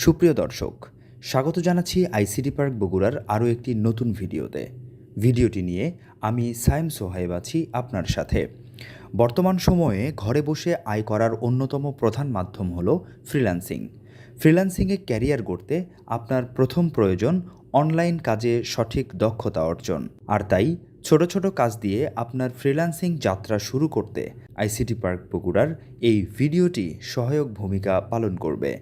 সুপ্রিয় দর্শক, স্বাগত জানাচ্ছি আইসিডি পার্ক বগুড়ার আরও একটি নতুন ভিডিওতে। ভিডিওটি নিয়ে আমি সাইম সোহাইব আছি আপনার সাথে। বর্তমান সময়ে ঘরে বসে আয় করার অন্যতম প্রধান মাধ্যম হল ফ্রিল্যান্সিং। ফ্রিল্যান্সিংয়ে ক্যারিয়ার গড়তে আপনার প্রথম প্রয়োজন অনলাইন কাজে সঠিক দক্ষতা অর্জন। আর তাই ছোট ছোট কাজ দিয়ে আপনার ফ্রিল্যান্সিং যাত্রা শুরু করতে আইসিটি পার্ক বগুড়ার এই ভিডিওটি সহায়ক ভূমিকা পালন করবে।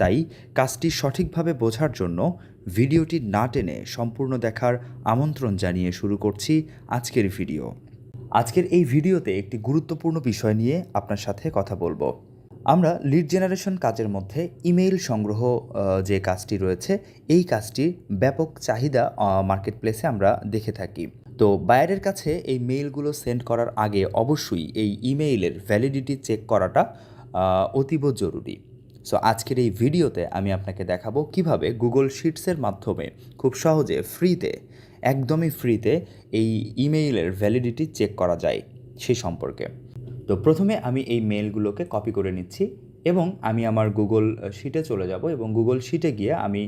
তাই কাজটি সঠিকভাবে বোঝার জন্য ভিডিওটি না টেনে সম্পূর্ণ দেখার আমন্ত্রণ জানিয়ে শুরু করছি আজকের ভিডিও। আজকের এই ভিডিওতে একটি গুরুত্বপূর্ণ বিষয় নিয়ে আপনার সাথে কথা বলব। আমরা লিড জেনারেশন কাজের মধ্যে ইমেইল সংগ্রহ যে কাজটি রয়েছে, এই কাজটির ব্যাপক চাহিদা মার্কেট প্লেসে আমরা দেখে থাকি। তো বায়ারের কাছে এই মেইলগুলো সেন্ড করার আগে অবশ্যই এই ইমেইলের ভ্যালিডিটি চেক করাটা অতীব জরুরি। সো আজকের এই ভিডিওতে আমি আপনাকে দেখাবো কীভাবে গুগল শিটসের মাধ্যমে খুব সহজে ফ্রিতে একদমই ফ্রিতে এই ইমেইলের ভ্যালিডিটি চেক করা যায় সে সম্পর্কে। তো প্রথমে আমি এই মেলগুলোকে কপি করে নিচ্ছি এবং আমি আমার গুগল শিটে চলে যাব এবং গুগল শিটে গিয়ে আমি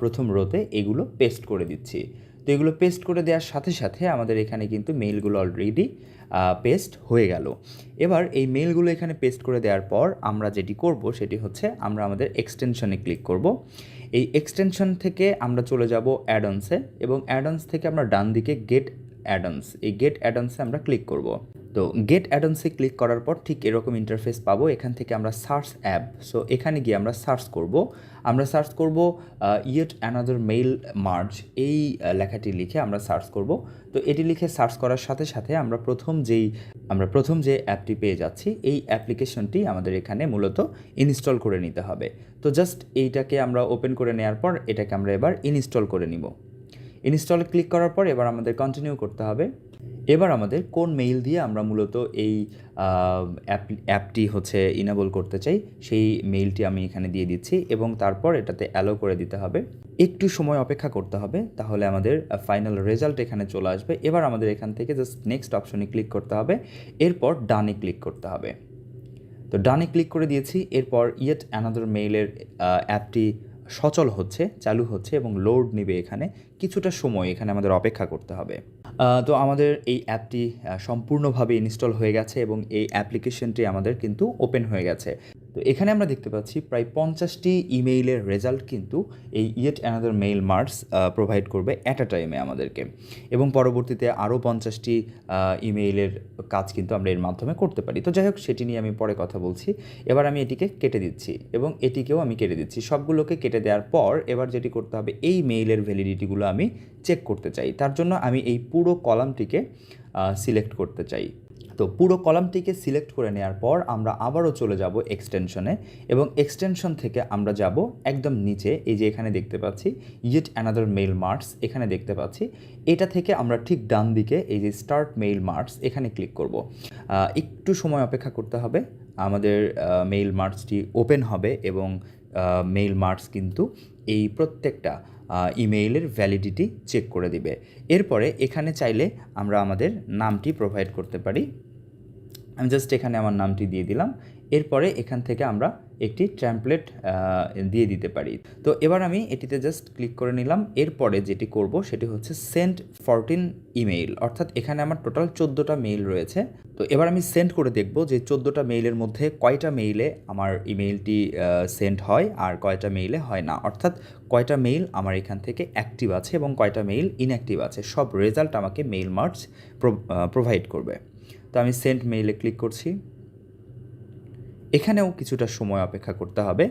প্রথম রোতে এগুলো পেস্ট করে দিচ্ছি। তো এগুলো পেস্ট করে দেওয়ার সাথে সাথে আমাদের এখানে কিন্তু মেলগুলো অলরেডি পেস্ট হয়ে গেল। এবার এই মেলগুলো এখানে পেস্ট করে দেওয়ার পর আমরা যেটি করব সেটি হচ্ছে আমরা আমাদের এক্সটেনশনে ক্লিক করব। এই এক্সটেনশন থেকে আমরা চলে যাব অ্যাডন্সে এবং অ্যাডন্স থেকে আমরা ডান দিকে গেট অ্যাডন্স এই গেট অ্যাডন্সে আমরা ক্লিক করব। তো গেট অ্যাডন্সে ক্লিক করার পর ঠিক এরকম ইন্টারফেস পাবো। এখান থেকে আমরা সার্চ অ্যাপ সো এখানে গিয়ে আমরা সার্চ করব। আমরা সার্চ করব ইয়েট অ্যানাদার মেইল মার্জ এই লেখাটি লিখে আমরা সার্চ করব। তো এটি লিখে সার্চ করার সাথে সাথে আমরা প্রথম যেই, আমরা প্রথম যে অ্যাপটি পেয়ে যাচ্ছি, এই অ্যাপ্লিকেশনটি আমাদের এখানে মূলত ইনস্টল করে নিতে হবে। তো জাস্ট এইটাকে আমরা ওপেন করে নেওয়ার পর এটাকে আমরা এবার ইনস্টল করে নিব। ইনস্টলে ক্লিক করার পর এবার আমাদের কন্টিনিউ করতে হবে। এবার আমাদের কোন মেইল দিয়ে আমরা মূলত এই অ্যাপ অ্যাপটি হচ্ছে ইনেবল করতে চাই, সেই মেইলটি আমি এখানে দিয়ে দিচ্ছি এবং তারপর এটাতে অ্যালো করে দিতে হবে। একটু সময় অপেক্ষা করতে হবে, তাহলে আমাদের ফাইনাল রেজাল্ট এখানে চলে আসবে। এবার আমাদের এখান থেকে জাস্ট নেক্সট অপশনে ক্লিক করতে হবে, এরপর ডানে ক্লিক করতে হবে। তো ডানে ক্লিক করে দিয়েছি, এরপর ইয়েট অ্যানাদার মেইলের অ্যাপটি সচল হচ্ছে, চালু হচ্ছে এবং লোড নেবে এখানে। কিছুটা সময় এখানে আমাদের অপেক্ষা করতে হবে। তো আমাদের এই অ্যাপটি সম্পূর্ণভাবে ইনস্টল হয়ে গেছে এবং এই অ্যাপ্লিকেশনটি আমাদের কিন্তু ওপেন হয়ে গেছে। তো এখানে আমরা দেখতে পাচ্ছি প্রায় পঞ্চাশটি ইমেইলের রেজাল্ট কিন্তু এই yet another mail merge provide করবে অ্যাট টাইমে আমাদেরকে। এবং পরবর্তীতে আরও পঞ্চাশটি ইমেইলের কাজ কিন্তু আমরা এর মাধ্যমে করতে পারি। তো যাই হোক, সেটি নিয়ে আমি পরে কথা বলছি। এবার আমি এটিকে কেটে দিচ্ছি এবং এটিকেও আমি কেটে দিচ্ছি। সবগুলোকে কেটে দেওয়ার পর এবার যেটি করতে হবে, এই মেইলের ভ্যালিডিটিগুলো আমি চেক করতে চাই। তার জন্য আমি এই পুরো কলামটিকে সিলেক্ট করতে চাই। তো পুরো কলামটিকে সিলেক্ট করে নেওয়ার পর আমরা আবারও চলে যাব এক্সটেনশনে এবং এক্সটেনশন থেকে আমরা যাব একদম নিচে, এই যে এখানে দেখতে পাচ্ছি ইয়েট অ্যানাদার মেইল মার্কস এখানে দেখতে পাচ্ছি। এটা থেকে আমরা ঠিক ডান দিকে এই যে স্টার্ট মেইল মার্কস এখানে ক্লিক করব। একটু সময় অপেক্ষা করতে হবে। আমাদের মেইল মার্কসটি ওপেন হবে এবং মেইল মার্কস কিন্তু এই প্রত্যেকটা ইমেইলের ভ্যালিডিটি চেক করে দিবে। এরপরে এখানে চাইলে আমরা আমাদের নামটি প্রোভাইড করতে পারি। আমি জাস্ট এখানে আমার নামটি দিয়ে দিলাম। এরপরে এখান থেকে আমরা একটি ট্যাম্পলেট দিয়ে দিতে পারি। তো এবার আমি এটিতে জাস্ট ক্লিক করে নিলাম। এরপরে যেটি করব সেটি হচ্ছে সেন্ট ফরটিন ইমেইল অর্থাৎ এখানে আমার টোটাল চোদ্দোটা মেইল রয়েছে। তো এবার আমি সেন্ড করে দেখব যে চোদ্দোটা মেইলের মধ্যে কয়টা মেইলে আমার ইমেইলটি সেন্ড হয় আর কয়টা মেইলে হয় না। অর্থাৎ কয়টা মেইল আমার এখান থেকে অ্যাক্টিভ আছে এবং কয়টা মেইল ইনঅ্যাক্টিভ আছে। সব রেজাল্ট আমাকে মেইল মার্চ প্রোভাইড করবে। তো আমি সেন্ট মেইলে ক্লিক করছি। এখানেও কিছুটা সময় অপেক্ষা করতে হবে।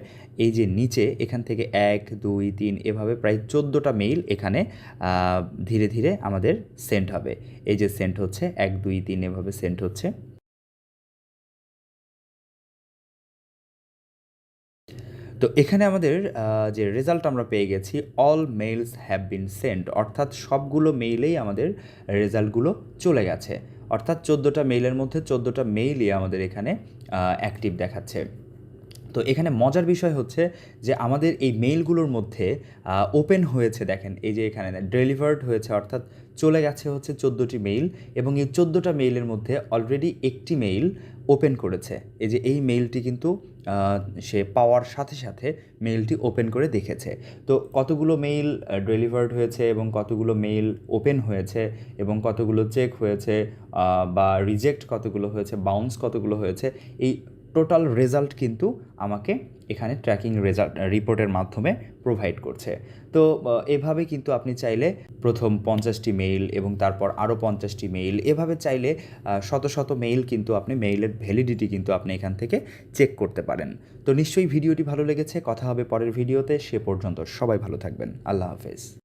এই যে নিচে, এখান থেকে এক, দুই, তিন, এভাবে প্রায় চোদ্দোটা মেইল এখানে ধীরে ধীরে আমাদের সেন্ড হবে। এই যে সেন্ড হচ্ছে, এক, দুই, তিন এভাবে সেন্ড হচ্ছে। তো এখানে আমাদের যে রেজাল্ট আমরা পেয়ে গেছি all mails have been send অর্থাৎ সবগুলো মেইলেই আমাদের রেজাল্টগুলো চলে গেছে। অর্থাৎ চোদ্দোটা মেইলের মধ্যে চোদ্দোটা মেইলই আমাদের এখানে অ্যাক্টিভ দেখাচ্ছে। তো এখানে মজার বিষয় হচ্ছে যে আমাদের এই মেইলগুলোর মধ্যে ওপেন হয়েছে দেখেন, এই যে এখানে ডেলিভার্ড হয়েছে, অর্থাৎ চলে গেছে হচ্ছে চোদ্দোটি মেইল এবং এই চোদ্দোটা মেইলের মধ্যে অলরেডি একটি মেইল ওপেন করেছে। এই যে এই মেইলটি কিন্তু সে পাওয়ার সাথে সাথে মেইলটি ওপেন করে দেখেছে। তো কতগুলো মেইল ডেলিভার্ড হয়েছে এবং কতগুলো মেইল ওপেন হয়েছে এবং কতগুলো চেক হয়েছে বা রিজেক্ট কতগুলো হয়েছে বাউন্স কতগুলো হয়েছে, এই টোটাল রেজাল্ট কিন্তু আমাকে এখানে ট্র্যাকিং রেজাল্ট রিপোর্টের মাধ্যমে প্রোভাইড করছে। তো এভাবে কিন্তু আপনি চাইলে প্রথম পঞ্চাশটি মেইল এবং তারপর আরও পঞ্চাশটি মেইল এভাবে চাইলে শত শত মেইল কিন্তু আপনি মেইলের ভ্যালিডিটি কিন্তু আপনি এখান থেকে চেক করতে পারেন। তো নিশ্চয়ই ভিডিওটি ভালো লেগেছে, কথা হবে পরের ভিডিওতে, সে পর্যন্ত সবাই ভালো থাকবেন। আল্লাহ হাফেজ।